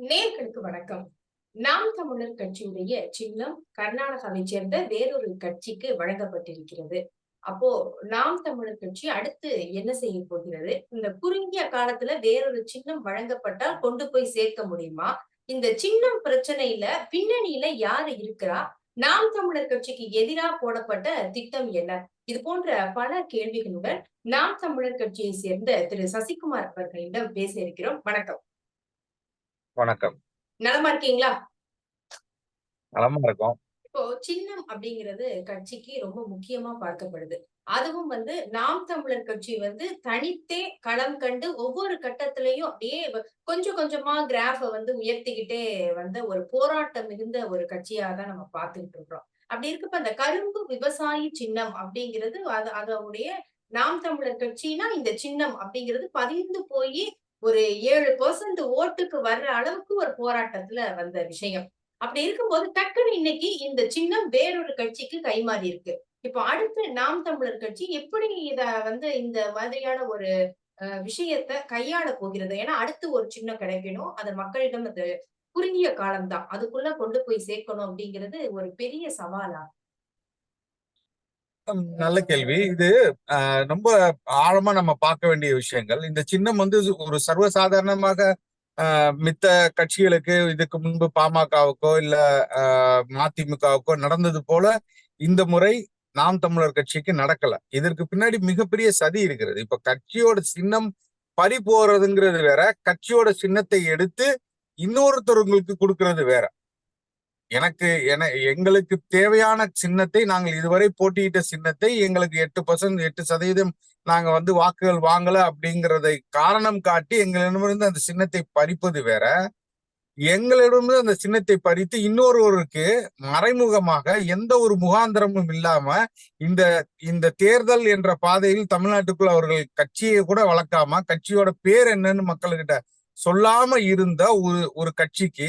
நேர்களுக்கு வணக்கம். நாம் தமிழர் கட்சியுடைய சின்னம் கர்நாடகாவை சேர்ந்த வேறொரு கட்சிக்கு வழங்கப்பட்டிருக்கிறது. அப்போ நாம் தமிழர் கட்சி அடுத்து என்ன செய்ய போகிறது? இந்த குறுகிய காலத்துல வேறொரு சின்னம் வழங்கப்பட்டால் கொண்டு போய் சேர்க்க முடியுமா? இந்த சின்னம் பிரச்சனையில பின்னணியில யாரு இருக்கிறா? நாம் தமிழர் கட்சிக்கு எதிராக போடப்பட்ட திட்டம் என்ன? இது போன்ற பல கேள்விகளுடன் நாம் தமிழர் கட்சியை சேர்ந்த திரு சசிகுமார் அவர்களிடம் பேச இருக்கிறோம். வணக்கம். வணக்கம். நலமா இருக்கீங்களா? நலமா இருக்கோம். இப்போ சின்னம் அப்படிங்கிறது கட்சிக்கு ரொம்ப முக்கியமா பார்க்கப்படுது. அதுவும் வந்து நாம் தமிழர் கட்சி வந்து தனித்தே களம் கண்டு ஒவ்வொரு கட்டத்திலையும் அப்படியே கொஞ்சம் கொஞ்சமா கிராஃப வந்து உயர்த்திக்கிட்டே வந்த ஒரு போராட்டம் மிகுந்த ஒரு கட்சியாக தான் நம்ம பார்த்துக்கிட்டு இருக்கிறோம். அப்படி இருக்கப்ப அந்த கரும்பு விவசாயி சின்னம் அப்படிங்கிறது அது அதோடைய நாம் தமிழர் கட்சினா இந்த சின்னம் அப்படிங்கிறது பதிந்து போய் ஒரு ஏழு பர்சன்ட் ஓட்டுக்கு வர்ற அளவுக்கு ஒரு போராட்டத்துல வந்த விஷயம். அப்படி இருக்கும்போது டக்குன்னு இன்னைக்கு இந்த சின்னம் வேறொரு கட்சிக்கு கைமாறி இருக்கு. இப்போ அடுத்து நாம் தமிழர் கட்சி எப்படி இத வந்து இந்த மாதிரியான ஒரு அஹ், விஷயத்த கையாள போகிறது? ஏன்னா அடுத்து ஒரு சின்னம் கிடைக்கணும். அது மக்களிடம் அது குறுகிய காலம்தான். அதுக்குள்ள கொண்டு போய் சேர்க்கணும் அப்படிங்கிறது ஒரு பெரிய சவாலா? நல்ல கேள்வி. இது ரொம்ப ஆழமா நம்ம பார்க்க வேண்டிய விஷயங்கள். இந்த சின்னம் வந்து ஒரு சர்வசாதாரணமாக ஆஹ், மித்த கட்சிகளுக்கு இதுக்கு முன்பு பாமகவுக்கோ இல்ல ஆஹ், மதிமுகவுக்கோ நடந்தது போல இந்த முறை நாம் தமிழர் கட்சிக்கு நடக்கல. இதற்கு பின்னாடி மிகப்பெரிய சதி இருக்கிறது. இப்ப கட்சியோட சின்னம் பறி போறதுங்கிறது வேற. கட்சியோட சின்னத்தை எடுத்து இன்னொருத்தவங்களுக்கு கொடுக்கறது வேற. எனக்கு என எங்களுக்கு தேவையான சின்னத்தை நாங்கள் இதுவரை போட்டியிட்ட சின்னத்தை எங்களுக்கு எட்டு பர்சன்ட் எட்டு சதவீதம் நாங்க வந்து வாக்குகள் வாங்கல அப்படிங்கறதை காரணம் காட்டி எங்களிடமிருந்து அந்த சின்னத்தை பறிப்பது வேற. எங்களிடமிருந்து அந்த சின்னத்தை பறித்து இன்னொருவருக்கு மறைமுகமாக எந்த ஒரு முகாந்திரமும் இல்லாம இந்த இந்த தேர்தல் என்ற பாதையில் தமிழ்நாட்டுக்குள் அவர்கள் கட்சியை கூட வளர்க்காம கட்சியோட பேர் என்னன்னு மக்கள்கிட்ட சொல்லாம இருந்த ஒரு ஒரு கட்சிக்கு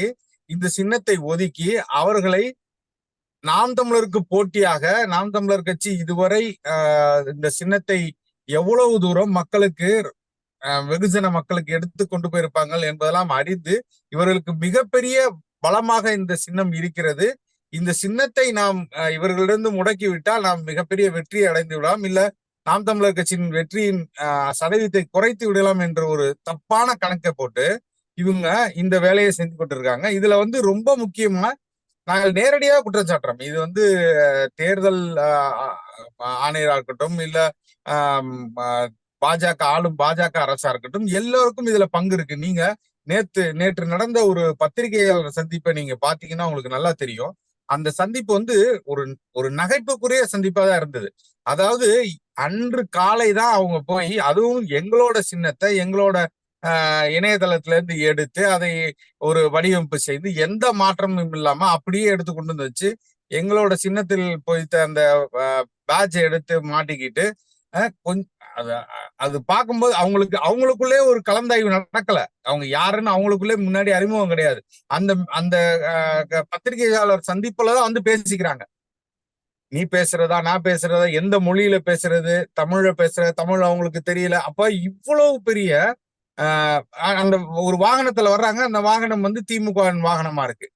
இந்த சின்னத்தை ஒதுக்கி அவர்களை நாம் தமிழருக்கு போட்டியாக நாம் தமிழர் கட்சி இதுவரை ஆஹ், இந்த சின்னத்தை எவ்வளவு தூரம் மக்களுக்கு வெகுஜன மக்களுக்கு எடுத்து கொண்டு போயிருப்பாங்க என்பதெல்லாம் அறிந்து இவர்களுக்கு மிகப்பெரிய பலமாக இந்த சின்னம் இருக்கிறது. இந்த சின்னத்தை நாம் இவர்களிடந்து இவர்களிடம் நாம் மிகப்பெரிய வெற்றி அடைந்து விடலாம். இல்ல நாம் தமிழர் கட்சியின் வெற்றியின் சதவீதத்தை குறைத்து விடலாம் என்ற ஒரு தப்பான கணக்கை போட்டு இவங்க இந்த வேலையை செஞ்சு கொண்டிருக்காங்க. இதுல வந்து ரொம்ப முக்கியமா நாங்கள் நேரடியாக குற்றச்சாட்டுறோம் இது வந்து தேர்தல் ஆணையராக இருக்கட்டும் இல்ல பாஜக ஆளும் பாஜக அரசா இருக்கட்டும் எல்லோருக்கும் இதுல பங்கு இருக்கு. நீங்க நேத்து நேற்று நடந்த ஒரு பத்திரிகையாளர் சந்திப்பை நீங்க பாத்தீங்கன்னா உங்களுக்கு நல்லா தெரியும். அந்த சந்திப்பு வந்து ஒரு ஒரு நகைப்புக்குரிய சந்திப்பா தான் இருந்தது. அதாவது அன்று காலை தான் அவங்க போய் அதுவும் எங்களோட சின்னத்தை எங்களோட இணையதளத்துல இருந்து எடுத்து அதை ஒரு வடிவமைப்பு செய்து எந்த மாற்றமும் இல்லாம அப்படியே எடுத்து கொண்டு வந்து வச்சு எங்களோட சின்னத்தில் போய்த்த அந்த பேட்ச் எடுத்து மாட்டிக்கிட்டு அஹ், அது பார்க்கும்போது அவங்களுக்கு அவங்களுக்குள்ளே ஒரு கலந்தாய்வு நடக்கல. அவங்க யாருன்னு அவங்களுக்குள்ளே முன்னாடி அறிமுகம் கிடையாது. அந்த அந்த அஹ், பத்திரிகையாளர் சந்திப்புல தான் வந்து பேசிக்கிறாங்க. நீ பேசுறதா நான் பேசுறதா எந்த மொழியில பேசுறது தமிழ்ல பேசுற தமிழ் அவங்களுக்கு தெரியல. அப்ப இவ்வளவு பெரிய அந்த ஒரு வாகனத்துல வர்றாங்க. அந்த வாகனம் வந்து திமுக வாகனமா இருக்கு.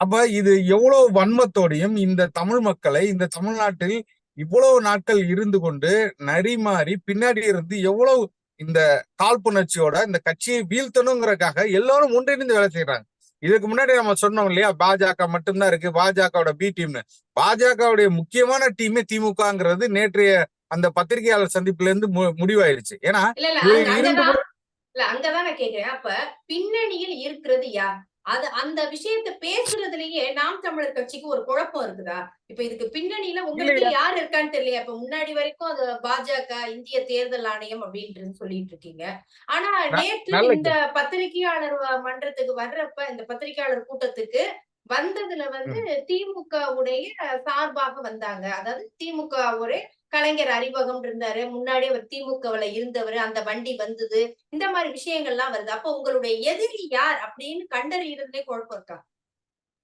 அப்ப இது எவ்வளவு வன்மத்தோடையும் இந்த தமிழ் மக்களை இந்த தமிழ்நாட்டில் இவ்வளவு நாட்கள் இருந்து கொண்டு நரிமாறி பின்னாடி இருந்து எவ்வளவு இந்த காழ்ப்புணர்ச்சியோட இந்த கட்சியை வீழ்த்தணுங்கிறதுக்காக எல்லாரும் ஒன்றிணைந்து வேலை செய்யறாங்க இதுக்கு முன்னாடி நம்ம சொன்னோம் இல்லையா? பாஜக மட்டும்தான் இருக்கு. பாஜகவோட பி டீம்னு பாஜகவுடைய முக்கியமான டீமே திமுகங்கிறது நேற்றைய அந்த பத்திரிகையாளர் சந்திப்புல இருந்து முடிவாயிருச்சு. ஏன்னா இல்ல அங்கதான் நான் கேக்குறேன். அப்ப பின்னணியில் இருக்கிறது யார்? அது அந்த விஷயத்த பேசுறதுலயே நாம் தமிழர் கட்சிக்கு ஒரு குழப்பம் இருக்குதா? இப்ப இதுக்கு பின்னணியில உங்களுக்கு? யார் இருக்கான்னு தெரியல இப்ப முன்னாடி வரைக்கும் அது பாஜக இந்திய தேர்தல் ஆணையம் அப்படின்றது சொல்லிட்டு இருக்கீங்க. ஆனா நேற்று இந்த பத்திரிகையாளர் மன்றத்துக்கு வர்றப்ப இந்த பத்திரிகையாளர் கூட்டத்துக்கு வந்ததுல வந்து திமுக உடைய சார்பாக வந்தாங்க. அதாவது திமுக ஒரு கலைஞர் அறிவகம் இருந்தாரு. முன்னாடி அவர் திமுகவுல இருந்தவர். அந்த வண்டி வந்தது. இந்த மாதிரி விஷயங்கள்லாம் வருது. அப்ப உங்களுடைய எதிரி யார் அப்படின்னு கண்டறியறதுலே குழப்பம் இருக்கா?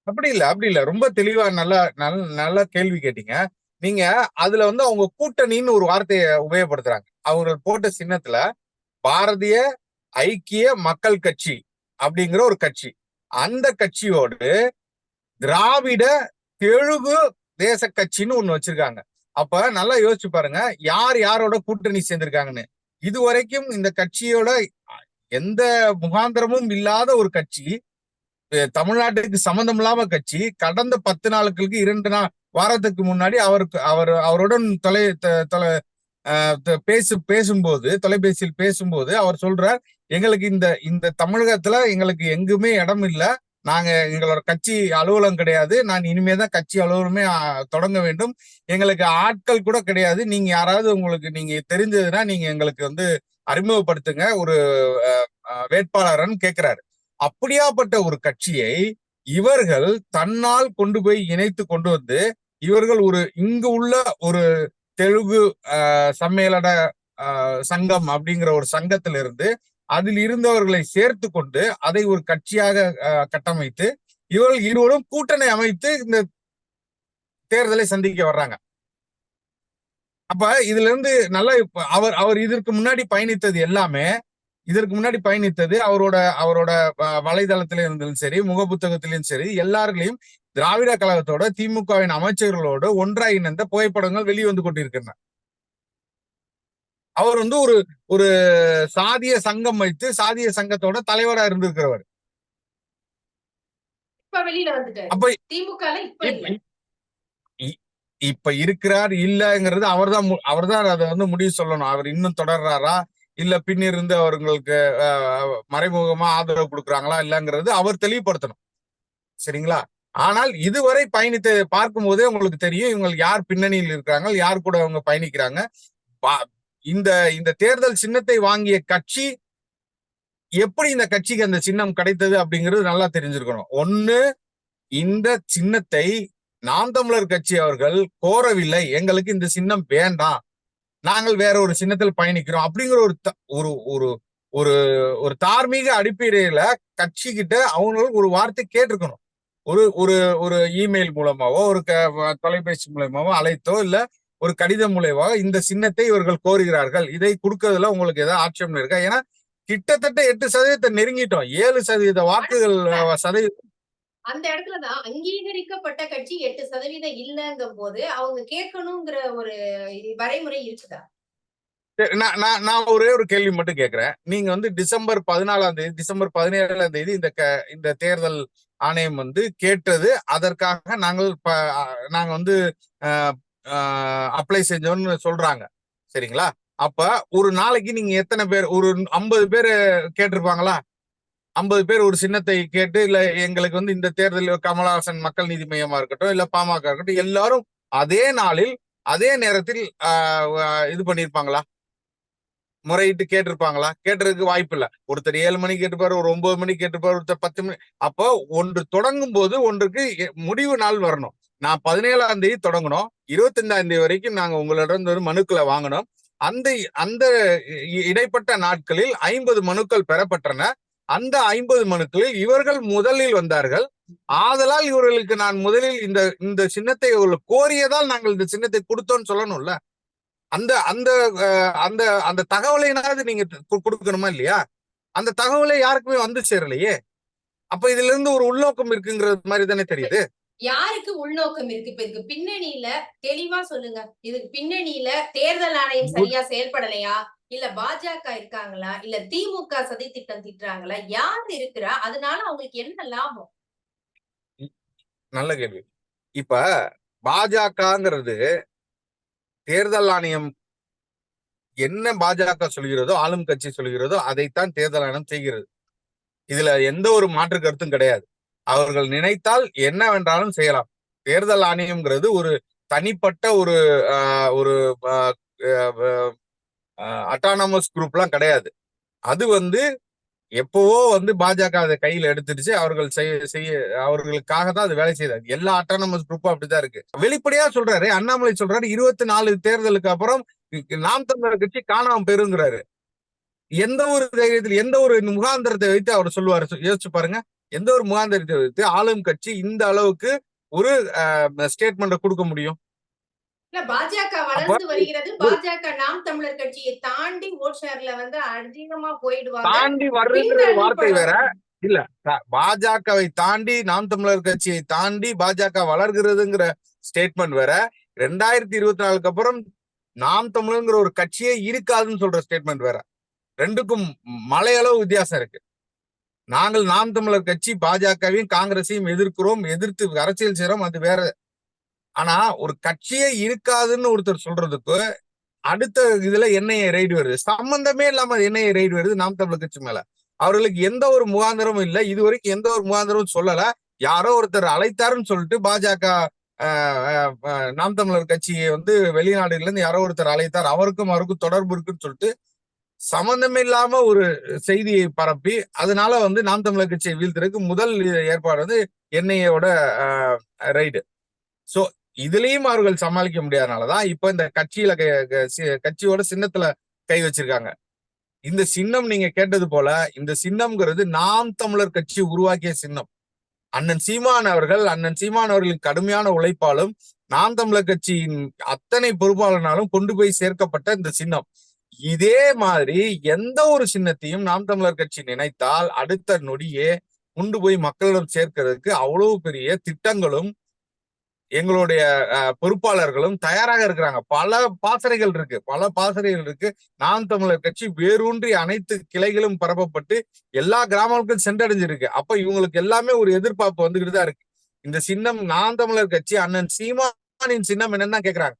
அப்படி இல்ல. அப்படி இல்ல. ரொம்ப தெளிவா நல்லா நல்ல நல்லா கேள்வி கேட்டீங்க. நீங்க அதுல வந்து அவங்க கூட்டணின்னு ஒரு வார்த்தையை உபயோகப்படுத்துறாங்க. அவங்க போட்ட சின்னத்துல பாரதிய ஐக்கிய மக்கள் கட்சி அப்படிங்கிற ஒரு கட்சி. அந்த கட்சியோடு திராவிட தெலுங்கு தேச கட்சின்னு ஒண்ணு வச்சிருக்காங்க. அப்ப நல்லா யோசிச்சு பாருங்க. யார் யாரோட கூட்டணி சேர்ந்திருக்காங்கன்னு. இதுவரைக்கும் இந்த கட்சியோட எந்த முகாந்திரமும் இல்லாத ஒரு கட்சி தமிழ்நாட்டுக்கு சம்பந்தம் இல்லாம கட்சி கடந்த பத்து நாளுக்கு இரண்டு நாள் வாரத்துக்கு முன்னாடி அவருக்கு அவர் அவருடன் தொலை த- தொலை பேசு பேசும்போது தொலைபேசியில் பேசும்போது அவர் சொல்றார் எங்களுக்கு இந்த இந்த தமிழகத்துல எங்களுக்கு எங்குமே இடம் இல்லை. நாங்க எங்களோட கட்சி அலுவலகம் கிடையாது. நான் இனிமே தான் கட்சி அலுவலகமே தொடங்க வேண்டும். எங்களுக்கு ஆட்கள் கூட கிடையாது. நீங்க யாராவது உங்களுக்கு நீங்க தெரிஞ்சதுன்னா நீங்க எங்களுக்கு வந்து அறிமுகப்படுத்துங்க. ஒரு அஹ், அஹ், வேட்பாளர்னு அப்படியாப்பட்ட ஒரு கட்சியை இவர்கள் தன்னால் கொண்டு போய் இணைத்து கொண்டு வந்து இவர்கள் ஒரு இங்கு உள்ள ஒரு தெலுங்கு அஹ், சம்மேளன அஹ், சங்கம் அப்படிங்கிற ஒரு சங்கத்திலிருந்து அதில் இருந்தவர்களை சேர்த்து கொண்டு அதை ஒரு கட்சியாக கட்டமைத்து இவர்கள் இருவரும் கூட்டணி அமைத்து இந்த தேர்தலை சந்திக்க வர்றாங்க. அப்ப இதுல இருந்து நல்லா அவர் அவர் இதற்கு முன்னாடி பயணித்தது எல்லாமே இதற்கு முன்னாடி பயணித்தது அவரோட அவரோட வலைதளத்தில இருந்தாலும் சரி முகப்புத்தகத்திலும் சரி எல்லார்களையும் திராவிட கழகத்தோட திமுகவின் அமைச்சர்களோடு ஒன்றாய் இணைந்த புகைப்படங்கள் வெளிவந்து கொண்டிருக்கின்றன. அவர் வந்து ஒரு ஒரு சாதிய சங்கம் வைத்து சாதிய சங்கத்தோட தலைவரா இருந்திருக்கிறவர். இப்ப இருக்கிறார் இல்லங்கிறது அவர்தான் மு- அவர்தான் அதை வந்து முடிவு சொல்லணும். அவர் இன்னும் தொடர்றாரா? இல்ல பின்னிருந்து அவர்களுக்கு அஹ், மறைமுகமா ஆதரவு கொடுக்குறாங்களா இல்லங்கிறது அவர் தெளிவுபடுத்தணும். சரிங்களா? ஆனால் இதுவரை பயணித்து பார்க்கும்போதே உங்களுக்கு தெரியும் இவங்க யார் பின்னணியில் இருக்கிறாங்க யார் கூட அவங்க பயணிக்கிறாங்க. இந்த இந்த தேர்தல் சின்னத்தை வாங்கிய கட்சி எப்படி இந்த கட்சிக்கு அந்த சின்னம் கிடைத்தது அப்படிங்கிறது நல்லா தெரிஞ்சிருக்கணும். ஒண்ணு இந்த சின்னத்தை நாம் தமிழர் கட்சி அவர்கள் கோரவில்லை. எங்களுக்கு இந்த சின்னம் வேண்டாம். நாங்கள் வேற ஒரு சின்னத்தில் பயணிக்கிறோம் அப்படிங்கிற ஒரு த- ஒரு ஒரு ஒரு ஒரு தார்மீக அடிப்படையில கட்சி கிட்ட அவங்களுக்கு ஒரு வார்த்தை கேட்டிருக்கணும். ஒரு ஒரு ஒரு இமெயில் மூலமாவோ ஒரு க- தொலைபேசி மூலமாவோ அழைத்தோ இல்லை ஒரு கடிதம் மூலயமா இந்த சின்னத்தை இவர்கள் கோருகிறார்கள். இதை கொடுக்கறதுல உங்களுக்கு ஏதாவது ஆட்சேபம் இருக்கா? ஏன்னா கிட்டத்தட்ட எட்டு சதவீதத்தை நெருங்கிட்டோம். ஏழு சதவீத வாக்குகள் சதவீதம் அந்த இடத்துலதான் அங்கீகரிக்கப்பட்ட கட்சி எட்டு சதவீதம் இல்லங்கும் போது அவங்க கேட்கணுங்கிற ஒரு வரைமுறை இருக்குதா? நான் நான் ஒரே ஒரு கேள்வி மட்டும் கேட்கிறேன். நீங்க வந்து டிசம்பர் பதினாலாம் தேதி டிசம்பர் பதினேழாம் தேதி இந்த இந்த தேர்தல் ஆணையம் வந்து கேட்டது. அதற்காக நாங்கள் நாங்க வந்து அப்ளை செஞ்சோம்னு சொல்றாங்க. சரிங்களா? அப்ப ஒரு நாளைக்கு நீங்க எத்தனை பேர் ஒரு ஐம்பது பேர் கேட்டிருப்பாங்களா? ஐம்பது பேர் ஒரு சின்னத்தை கேட்டு இல்ல எங்களுக்கு வந்து இந்த தேர்தலில் கமலஹாசன் மக்கள் நீதி மையமா இருக்கட்டும் இல்ல பாமக இருக்கட்டும் எல்லாரும் அதே நாளில் அதே நேரத்தில் ஆஹ் இது பண்ணிருப்பாங்களா முறையிட்டு கேட்டிருப்பாங்களா? கேட்டதுக்கு வாய்ப்பு இல்ல. ஒருத்தர் ஏழு மணிக்கு கேட்டுப்பாரு ஒரு ஒன்பது மணிக்கு கேட்டுப்பாரு ஒருத்தர் பத்து மணி அப்போ ஒன்று தொடங்கும் போது ஒன்றுக்கு முடிவு நாள் வரணும். நான் பதினேழாம் தேதி தொடங்கணும். இருபத்தஞ்சாம் தேதி வரைக்கும் நாங்க உங்களிடம் ஒரு மனுக்களை வாங்கினோம். அந்த அந்த இடைப்பட்ட நாட்களில் ஐம்பது மனுக்கள் பெறப்பட்டன. அந்த ஐம்பது மனுக்களில் இவர்கள் முதலில் வந்தார்கள். ஆதலால் இவர்களுக்கு நான் முதலில் இந்த இந்த சின்னத்தை இவர்கள் கோரியதால் நாங்கள் இந்த சின்னத்தை கொடுத்தோம்னு சொல்லணும்ல. அந்த அந்த அஹ், அந்த அந்த தகவலைனாவது நீங்க கொடுக்கணுமா இல்லையா? அந்த தகவலை யாருக்குமே வந்து சேரலையே. அப்ப இதுல இருந்து ஒரு உள்நோக்கம் இருக்குங்கிறது மாதிரி தானே தெரியுது. யாருக்கு உள்நோக்கம் இருக்கு? இப்ப இதுக்கு பின்னணியில தெளிவா சொல்லுங்க. இதுக்கு பின்னணியில தேர்தல் ஆணையம் சரியா செயல்படலையா? இல்ல பாஜக இருக்காங்களா? இல்ல திமுக சதி திட்டம் திட்டுறாங்களா? யார் இருக்கிறா? அதனால அவங்களுக்கு என்ன லாபம்? நல்ல கேள்வி. இப்ப பாஜகங்கிறது தேர்தல் ஆணையம் என்ன பாஜக சொல்கிறதோ ஆளும் கட்சி சொல்கிறதோ அதைத்தான் தேர்தல் ஆணையம் செய்கிறது. இதுல எந்த ஒரு மாற்று கருத்தும் கிடையாது. அவர்கள் நினைத்தால் என்னவென்றாலும் செய்யலாம். தேர்தல் ஆணையம்ங்கிறது ஒரு தனிப்பட்ட ஒரு ஆஹ், ஒரு அட்டானமஸ் குரூப்லாம் கிடையாது. அது வந்து எப்பவோ வந்து பாஜக அதை கையில எடுத்துடுச்சு. அவர்கள் செய்ய செய்ய அவர்களுக்காக தான் அது வேலை செய்யுது. எல்லா அட்டானமஸ் குரூப்பும் அப்படிதான் இருக்கு. வெளிப்படையா சொல்றாரு அண்ணாமலை சொல்றாரு இருபத்தி நாலு தேர்தலுக்கு அப்புறம் நாம் தமிழர் கட்சி காணாம பெறுங்கிறாரு எந்த ஒரு தைரியத்தில் எந்த ஒரு முகாந்திரத்தை வைத்து அவர் சொல்லுவாரு யோசிச்சு பாருங்க. எந்த ஒரு முகாந்திரத்தை வைத்து ஆளும் கட்சி இந்த அளவுக்கு ஒரு ஸ்டேட்மெண்ட்டை கொடுக்க முடியும்? இல்ல பாஜக வளர்ந்து வருகிறது. பாஜக நாம் தமிழர் கட்சியை தாண்டி ஓட் ஷேர்ல வந்து அதிகமா போயிடுவாங்க. தாண்டி பின்தள்ளி வார்த்தை வேற. இல்ல பாஜகவை தாண்டி நாம் தமிழர் கட்சியை தாண்டி பாஜக வளர்கிறதுங்கிற ஸ்டேட்மெண்ட் வேற. ரெண்டாயிரத்தி இருபத்தி நாலுக்கு அப்புறம் நாம் தமிழர்ங்கிற ஒரு கட்சியே இருக்காதுன்னு சொல்ற ஸ்டேட்மெண்ட் வேற. ரெண்டுக்கும் மலையளவு வித்தியாசம் இருக்கு. நாங்கள் நாம் தமிழர் கட்சி பாஜகவையும் காங்கிரஸையும் எதிர்க்கிறோம் எதிர்த்து அரசியல் செய்யறோம் அது வேற. ஆனா ஒரு கட்சியே இருக்காதுன்னு ஒருத்தர் சொல்றதுக்கு அடுத்த இதுல என்ஐஏ ரைடு வருது. சம்பந்தமே இல்லாம என்ஐஏ ரைடு வருது நாம் தமிழர் கட்சி மேல. அவர்களுக்கு எந்த ஒரு முகாந்திரமும் இல்லை. இது வரைக்கும் எந்த ஒரு முகாந்திரமும் சொல்லல. யாரோ ஒருத்தர் அழைத்தாருன்னு சொல்லிட்டு பாஜக நாம் தமிழர் கட்சியை வந்து வெளிநாடுகள்ல இருந்து யாரோ ஒருத்தர் அழைத்தார். அவருக்கும் அவருக்கும் தொடர்பு இருக்குன்னு சொல்லிட்டு சம்பந்தமில்லாம ஒரு செய்தியை பரப்பி அதனால வந்து நாம் தமிழர் கட்சியை வீழ்த்துறதுக்கு முதல் ஏற்பாடு வந்து என்ஐஏவோட ரைடு. சோ இதுலயும் அவர்கள் சமாளிக்க முடியாதனாலதான் இப்ப இந்த கட்சியில கை- கட்சியோட சின்னத்துல கை வச்சிருக்காங்க. இந்த சின்னம் நீங்க கேட்டது போல இந்த சின்னம்ங்கிறது நாம் தமிழர் கட்சி உருவாக்கிய சின்னம். அண்ணன் சீமான் அவர்கள் அண்ணன் சீமான் அவர்களின் கடுமையான உழைப்பாலும் நாம் தமிழர் கட்சியின் அத்தனை பொறுப்பாளனாலும் கொண்டு போய் சேர்க்கப்பட்ட இந்த சின்னம். இதே மாதிரி எந்த ஒரு சின்னத்தையும் நாம் தமிழர் கட்சி நினைத்தால் அடுத்த நொடியே கொண்டு போய் மக்களிடம் சேர்க்கிறதுக்கு அவ்வளவு பெரிய திட்டங்களும் எங்களுடைய அஹ், பொறுப்பாளர்களும் தயாராக இருக்கிறாங்க. பல பாசறைகள் இருக்கு. பல பாசறைகள் இருக்கு. நாம் தமிழர் கட்சி வேரூன்றி அனைத்து கிளைகளும் பரப்பப்பட்டு எல்லா கிராமங்களுக்கும் சென்றடைஞ்சிருக்கு. அப்ப இவங்களுக்கு எல்லாமே ஒரு எதிர்பார்ப்பு வந்துகிட்டு தான் இருக்கு. இந்த சின்னம் நாம் தமிழர் கட்சி அண்ணன் சீமானின் சின்னம் என்னன்னு தான் கேக்குறாங்க.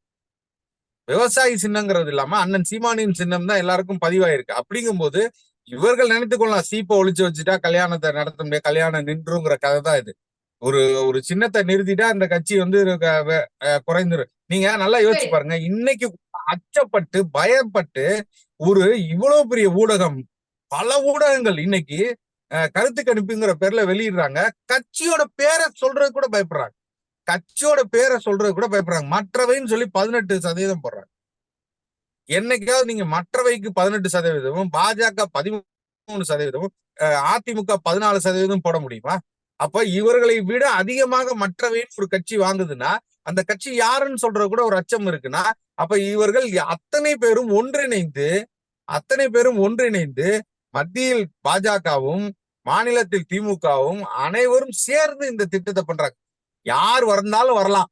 விவசாயி சின்னங்கிறது இல்லாம அண்ணன் சீமானின் சின்னம் தான் எல்லாருக்கும் பதிவாயிருக்கு. அப்படிங்கும்போது இவர்கள் நினைத்துக் கொள்ளலாம். சீப்பை ஒளிச்சு வச்சுட்டா கல்யாணத்தை நடத்த முடியாது. கல்யாணம் நின்றுங்கிற கதை தான் இது. ஒரு ஒரு சின்னத்தை நிறுத்திட்டா அந்த கட்சி வந்து குறைந்துரும். நீங்க நல்லா யோசிச்சு. பாருங்க. இன்னைக்கு அச்சப்பட்டு பயப்பட்டு ஒரு இவ்வளவு பெரிய ஊடகம் பல ஊடகங்கள் இன்னைக்கு கருத்து கணிப்புங்கிற பேர்ல வெளியிடுறாங்க. கட்சியோட பேரை சொல்றது கூட பயப்படுறாங்க. கட்சியோட பேரை சொல்றது கூட பயப்படுறாங்க. மற்றவைன்னு சொல்லி பதினெட்டு சதவீதம் போடுறாங்க. என்னைக்காவது நீங்க மற்றவைக்கு பதினெட்டு சதவீதமும் பாஜக பதிமூணு சதவீதமும் அஹ், அதிமுக பதினாலு சதவீதம் போட முடியுமா? அப்ப இவர்களை விட அதிகமாக மற்றவைன்னு ஒரு கட்சி வாங்குதுன்னா அந்த கட்சி யாருன்னு சொல்றது கூட ஒரு அச்சம் இருக்குன்னா அப்ப இவர்கள் அத்தனை பேரும் ஒன்றிணைந்து அத்தனை பேரும் ஒன்றிணைந்து மத்தியில் பாஜகவும் மாநிலத்தில் திமுகவும் அனைவரும் சேர்ந்து இந்த திட்டத்தை பண்றாங்க. யார் வந்தாலும் வரலாம்.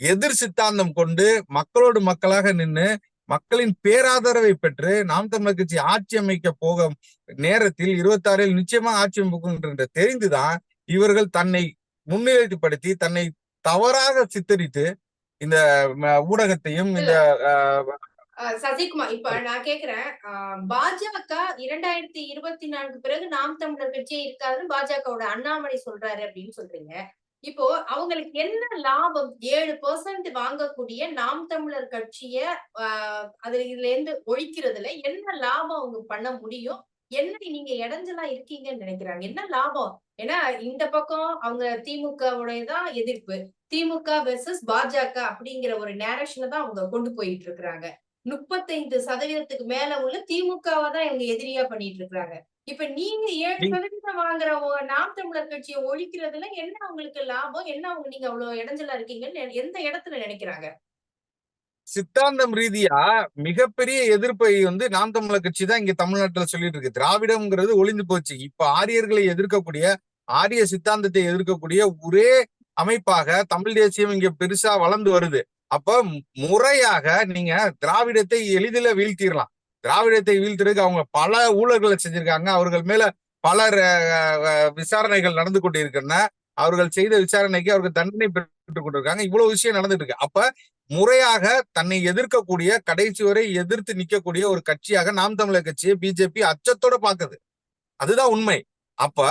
எதிர் சித்தாந்தம் கொண்டு மக்களோடு மக்களாக நின்னு மக்களின் பேராதரவை பெற்று நாம் தமிழர் கட்சி ஆட்சி அமைக்க போகும் நேரத்தில் இருபத்தி ஆறில் நிச்சயமா ஆட்சி அமைக்கும் என்று தெரிந்துதான் இவர்கள் தன்னை முன்னிலைப்படுத்தி தன்னை தவறாக சித்தரித்து இந்த ஊடகத்தையும் இந்த சசிகுமார் இப்ப நான் கேக்குறேன். பாஜக இரண்டாயிரத்தி இருபத்தி நான்கு பிறகு நாம் தமிழர் கட்சியே இருக்காதுன்னு பாஜகவோட அண்ணாமலை சொல்றாரு அப்படின்னு சொல்றீங்க. இப்போ அவங்களுக்கு என்ன லாபம்? ஏழு பெர்சன்ட் வாங்கக்கூடிய நாம் தமிழர் கட்சிய அதுல இதுல இருந்து ஒழிக்கிறதுல என்ன லாபம் அவங்க பண்ண முடியும்? என்ன நீங்க இடைஞ்சலா இருக்கீங்கன்னு நினைக்கிறாங்க. என்ன லாபம்? ஏன்னா இந்த பக்கம் அவங்க திமுகவுடையதான் எதிர்ப்பு. திமுக வெர்சஸ் பாஜக அப்படிங்கிற ஒரு நேரேஷனை தான் அவங்க கொண்டு போயிட்டு இருக்கிறாங்க. முப்பத்தைந்து சதவீதத்துக்கு மேல உள்ள திமுகவை தான் இவங்க எதிரியா பண்ணிட்டு இருக்கிறாங்க. இப்ப நீங்க ஏழு சதவீதம் வாங்குற நாம் தமிழர் கட்சியை ஒழிக்கிறதுல என்ன உங்களுக்கு லாபம்? என்ன அவங்க நீங்க அவ்வளவு இடைஞ்சலா இருக்கீங்கன்னு எந்த இடத்துல நினைக்கிறாங்க? சித்தாந்தம் ரீதியா மிகப்பெரிய எதிர்ப்பை வந்து நாம் தமிழர் கட்சி தான் இங்க தமிழ்நாட்டுல சொல்லிட்டு இருக்கு. திராவிடம்ங்கிறது ஒளிந்து போச்சு. இப்ப ஆரியர்களை எதிர்க்கக்கூடிய ஆரிய சித்தாந்தத்தை எதிர்க்கக்கூடிய ஒரே அமைப்பாக தமிழ் தேசியம் இங்க பெருசா வளர்ந்து வருது. அப்ப முறையாக நீங்க திராவிடத்தை எளிதில வீழ்த்திடலாம் திராவிடத்தை வீழ்த்துறதுக்கு அவங்க பல ஊழல்களை செஞ்சிருக்காங்க. அவர்கள் மேல பல விசாரணைகள் நடந்து கொண்டிருக்கின்றன. அவர்கள் செய்த விசாரணைக்கு அவர்கள் தண்டனை பெற்றுக் கொண்டிருக்காங்க. இவ்வளவு விஷயம் நடந்துட்டு இருக்கு அப்ப முறையாக தன்னை எதிர்க்கக்கூடிய கடைசி வரை எதிர்த்து நிக்கக்கூடிய ஒரு கட்சியாக நாம் தமிழர் கட்சியை பிஜேபி அச்சத்தோட பாக்குது. அதுதான் உண்மை. அப்ப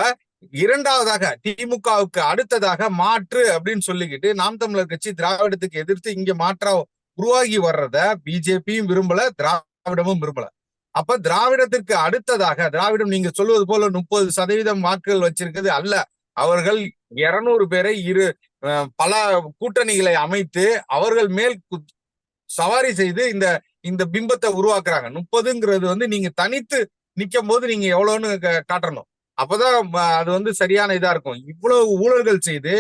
இரண்டாவதாக திமுகவுக்கு அடுத்ததாக மாற்று அப்படின்னு சொல்லிக்கிட்டு நாம் தமிழர் கட்சி திராவிடத்துக்கு எதிர்த்து இங்க மாற்றா உருவாகி வர்றத பிஜேபியும் விரும்பல திராவிட திராவிடமும் விரும்பல. அப்ப திராவிடத்திற்கு அடுத்ததாக திராவிடம் நீங்க சொல்வது போல முப்பது சதவீதம் வாக்குகள் வச்சிருக்கிறது அல்ல. அவர்கள் இருநூறு பேரை இரு அஹ், பல கூட்டணிகளை அமைத்து அவர்கள் மேல் கு- சவாரி செய்து இந்த இந்த பிம்பத்தை உருவாக்குறாங்க. முப்பதுங்கிறது வந்து நீங்க தனித்து நிக்கும் போது நீங்க எவ்வளவுன்னு காட்டணும். அப்பதான் அது வந்து சரியான இதா இருக்கும். இவ்வளவு ஊழல்கள் செய்து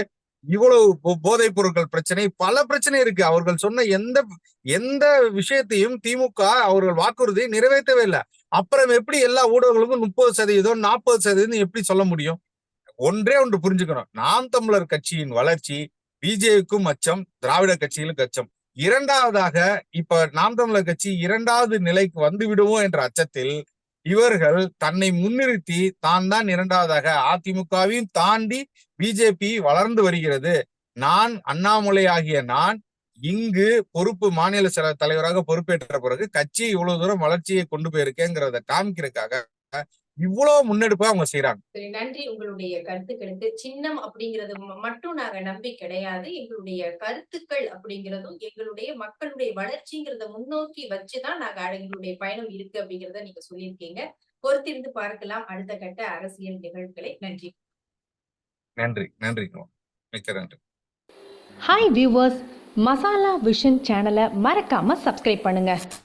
இவ்வளவு போ- போதைப் பொருட்கள் பிரச்சனை பல பிரச்சனை இருக்கு. அவர்கள் சொன்ன எந்த எந்த விஷயத்தையும் திமுக அவர்கள் வாக்குறுதியை நிறைவேற்றவே இல்லை. அப்புறம் எப்படி எல்லா ஊடகங்களுக்கும் முப்பது சதவீதம் நாற்பது சதவீதம் எப்படி சொல்ல முடியும்? ஒன்றே ஒன்று புரிஞ்சுக்கணும். நாம் தமிழர் கட்சியின் வளர்ச்சி பிஜேபிக்கும் அச்சம் திராவிட கட்சிகளுக்கு அச்சம். இரண்டாவதாக இப்ப நாம் தமிழர் கட்சி இரண்டாவது நிலைக்கு வந்து விடுவோம் என்ற அச்சத்தில் இவர்கள் தன்னை முன்னிறுத்தி தான் தான் இரண்டாவதாக அதிமுகவையும் தாண்டி பிஜேபி வளர்ந்து வருகிறது. நான் அண்ணாமலை ஆகிய நான் இங்கு பொறுப்பு மாநில செல தலைவராக பொறுப்பேற்ற பிறகு கட்சி இவ்வளவு தூரம் வளர்ச்சியை கொண்டு போயிருக்கேங்கிறத காமிக்கிறதுக்காக இவ்வளவு முன்னெடுப்பா அவங்க செய்யறாங்க சரி நன்றி. உங்களுடைய கருத்துக்களுக்கு சின்னம் அப்படிங்கிறது மட்டும் நாங்க நம்பி கிடையாது. எங்களுடைய கருத்துக்கள் அப்படிங்கிறதும் எங்களுடைய மக்களுடைய வளர்ச்சிங்கிறத முன்னோக்கி வச்சுதான் நாங்க எங்களுடைய பயணம் இருக்கு அப்படிங்கிறத நீங்க சொல்லியிருக்கீங்க. பொறுத்திருந்து பார்க்கலாம். அடுத்த கட்ட அரசியல் நிகழ்வுகளை. நன்றி. நன்றி. நன்றி மிக்க நன்றி. ஹாய் வியூவர்ஸ் மசாலா விஷன் சேனலை மறக்காமல் சப்ஸ்கிரைப் பண்ணுங்கள்